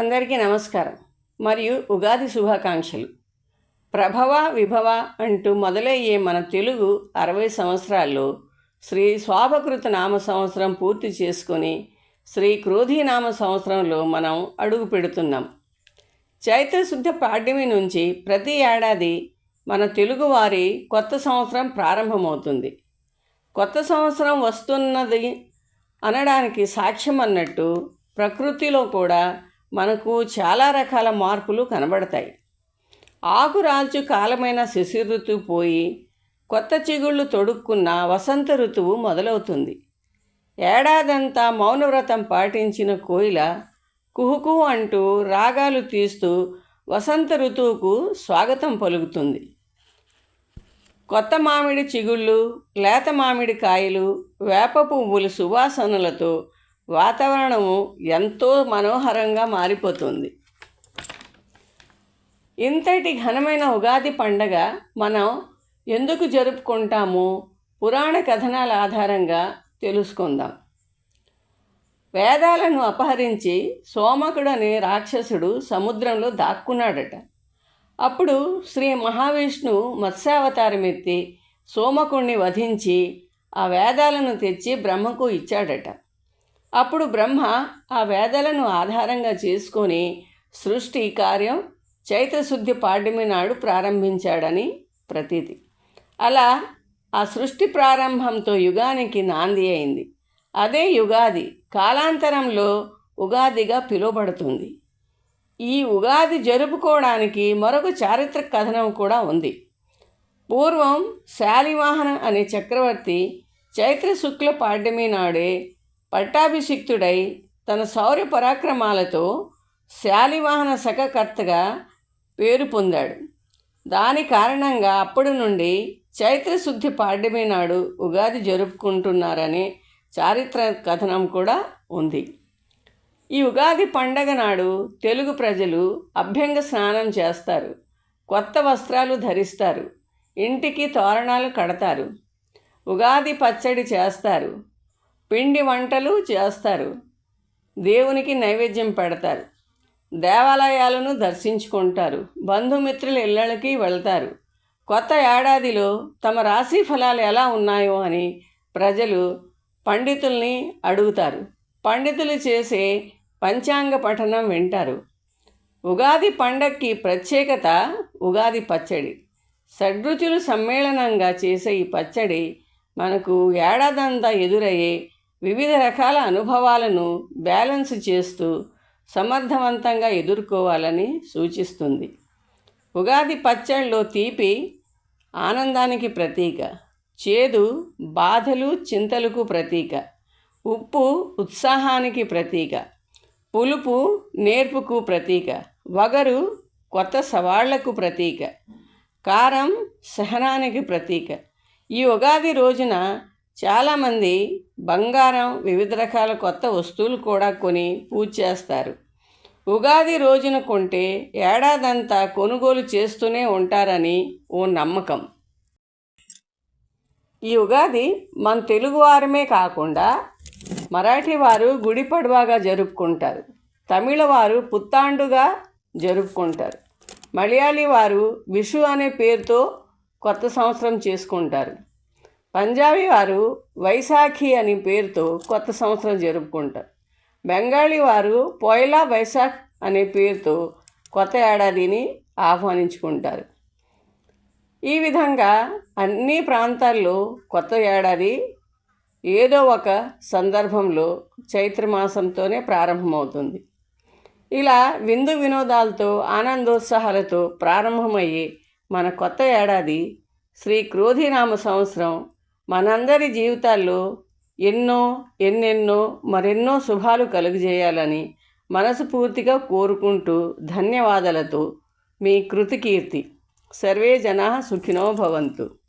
అందరికీ నమస్కారం. మరియు ఉగాది శుభాకాంక్షలు. ప్రభవ విభవ అంటూ మొదలయ్యే మన తెలుగు అరవై సంవత్సరాల్లో శ్రీ స్వాభకృత నామ సంవత్సరం పూర్తి చేసుకొని శ్రీ క్రోధీనామ సంవత్సరంలో మనం అడుగు పెడుతున్నాం. చైత్రశుద్ధ పాడ్యమి నుంచి ప్రతి ఏడాది మన తెలుగువారి కొత్త సంవత్సరం ప్రారంభమవుతుంది. కొత్త సంవత్సరం వస్తున్నది అనడానికి సాక్ష్యం అన్నట్టు ప్రకృతిలో కూడా మనకు చాలా రకాల మార్పులు కనబడతాయి. ఆకురాల్చు కాలమైన శిశి ఋతువు పోయి కొత్త చిగుళ్ళు తొడుక్కున్న వసంత ఋతువు మొదలవుతుంది. ఏడాదంతా మౌనవ్రతం పాటించిన కోయిల కుహుకు అంటూ రాగాలు తీస్తూ వసంత ఋతువుకు స్వాగతం పలుకుతుంది. కొత్త మామిడి చిగుళ్ళు లేత మామిడి కాయలు వేప పువ్వులు సువాసనలతో వాతావరణము ఎంతో మనోహరంగా మారిపోతుంది. ఇంతటి ఘనమైన ఉగాది పండగ మనం ఎందుకు జరుపుకుంటామో? పురాణ కథనాల ఆధారంగా తెలుసుకుందాం. వేదాలను అపహరించి సోమకుడు అనే రాక్షసుడు సముద్రంలో దాక్కున్నాడట. అప్పుడు శ్రీ మహావిష్ణువు మత్స్యావతారం ఎత్తి సోమకుణ్ణి వధించి ఆ వేదాలను తెచ్చి బ్రహ్మకు ఇచ్చాడట. అప్పుడు బ్రహ్మ ఆ వేదలను ఆధారంగా చేసుకొని సృష్టి కార్యం చైత్రశుద్ధి పాడ్యమి నాడు ప్రారంభించాడని ప్రతీతి. అలా ఆ సృష్టి ప్రారంభంతో యుగానికి నాంది అయింది. అదే యుగాది కాలాంతరంలో ఉగాదిగా పిలువబడుతుంది. ఈ ఉగాది జరుపుకోవడానికి మరొక చారిత్రక కథనం కూడా ఉంది. పూర్వం శాలివాహన అనే చక్రవర్తి చైత్ర శుక్ల పాడ్యమి నాడే పట్టాభిషిక్తుడై తన శౌర్య పరాక్రమాలతో శాలివాహన శకకర్తగా పేరు పొందాడు. దాని కారణంగా అప్పటి నుండి చైత్రశుద్ధి పాడ్యమి నాడు ఉగాది జరుపుకుంటున్నారనే చారిత్ర కథనం కూడా ఉంది. ఈ ఉగాది పండగ నాడు తెలుగు ప్రజలు అభ్యంగ స్నానం చేస్తారు. కొత్త వస్త్రాలు ధరిస్తారు. ఇంటికి తోరణాలు కడతారు. ఉగాది పచ్చడి చేస్తారు. పిండి వంటలు చేస్తారు. దేవునికి నైవేద్యం పెడతారు. దేవాలయాలను దర్శించుకుంటారు. బంధుమిత్రుల ఇళ్ళకి వెళ్తారు. కొత్త ఏడాదిలో తమ రాశి ఫలాలు ఎలా ఉన్నాయో అని ప్రజలు పండితుల్ని అడుగుతారు. పండితులు చేసే పంచాంగ పఠనం వింటారు. ఉగాది పండక్కి ప్రత్యేకత ఉగాది పచ్చడి. షడ్రుచులు సమ్మేళనంగా చేసే ఈ పచ్చడి మనకు ఏడాదంతా ఎదురయ్యే వివిధ రకాల అనుభవాలను బ్యాలెన్స్ చేస్తూ సమర్థవంతంగా ఎదుర్కోవాలని సూచిస్తుంది. ఉగాది పచ్చళ్ళు తీపి ఆనందానికి ప్రతీక. చేదు బాధలు చింతలకు ప్రతీక. ఉప్పు ఉత్సాహానికి ప్రతీక. పులుపు నేర్పుకు ప్రతీక. వగరు కొత్త సవాళ్ళకు ప్రతీక. కారం సహనానికి ప్రతీక. ఈ ఉగాది రోజున చాలామంది బంగారం వివిధ రకాల కొత్త వస్తువులు కూడా కొని పూజ చేస్తారు. ఉగాది రోజున కొంటే ఏడాదంతా కొనుగోలు చేస్తూనే ఉంటారని ఓ నమ్మకం. ఈ ఉగాది మన తెలుగువారమే కాకుండా మరాఠీ వారు గుడి పడవాగా జరుపుకుంటారు. తమిళ వారు పుత్తాండుగా జరుపుకుంటారు. మలయాళీ వారు విషు అనే పేరుతో కొత్త సంవత్సరం చేసుకుంటారు. పంజాబీ వారు వైశాఖి అనే పేరుతో కొత్త సంవత్సరం జరుపుకుంటారు. బెంగాలీ వారు పోయిలా వైశాఖ్ అనే పేరుతో కొత్త ఏడాదిని ఆహ్వానించుకుంటారు. ఈ విధంగా అన్ని ప్రాంతాల్లో కొత్త ఏడాది ఏదో ఒక సందర్భంలో చైత్రమాసంతోనే ప్రారంభమవుతుంది. ఇలా విందు వినోదాలతో ఆనందోత్సాహాలతో ప్రారంభమయ్యే మన కొత్త ఏడాది శ్రీ క్రోధినామ సంవత్సరం మనందరి జీవితాల్లో ఎన్నో ఎన్నెన్నో మరెన్నో శుభాలు కలుగజేయాలని మనస్ఫూర్తిగా కోరుకుంటూ ధన్యవాదాలతో మీ కృతికీర్తి. సర్వే జనా సుఖినో భవంతు.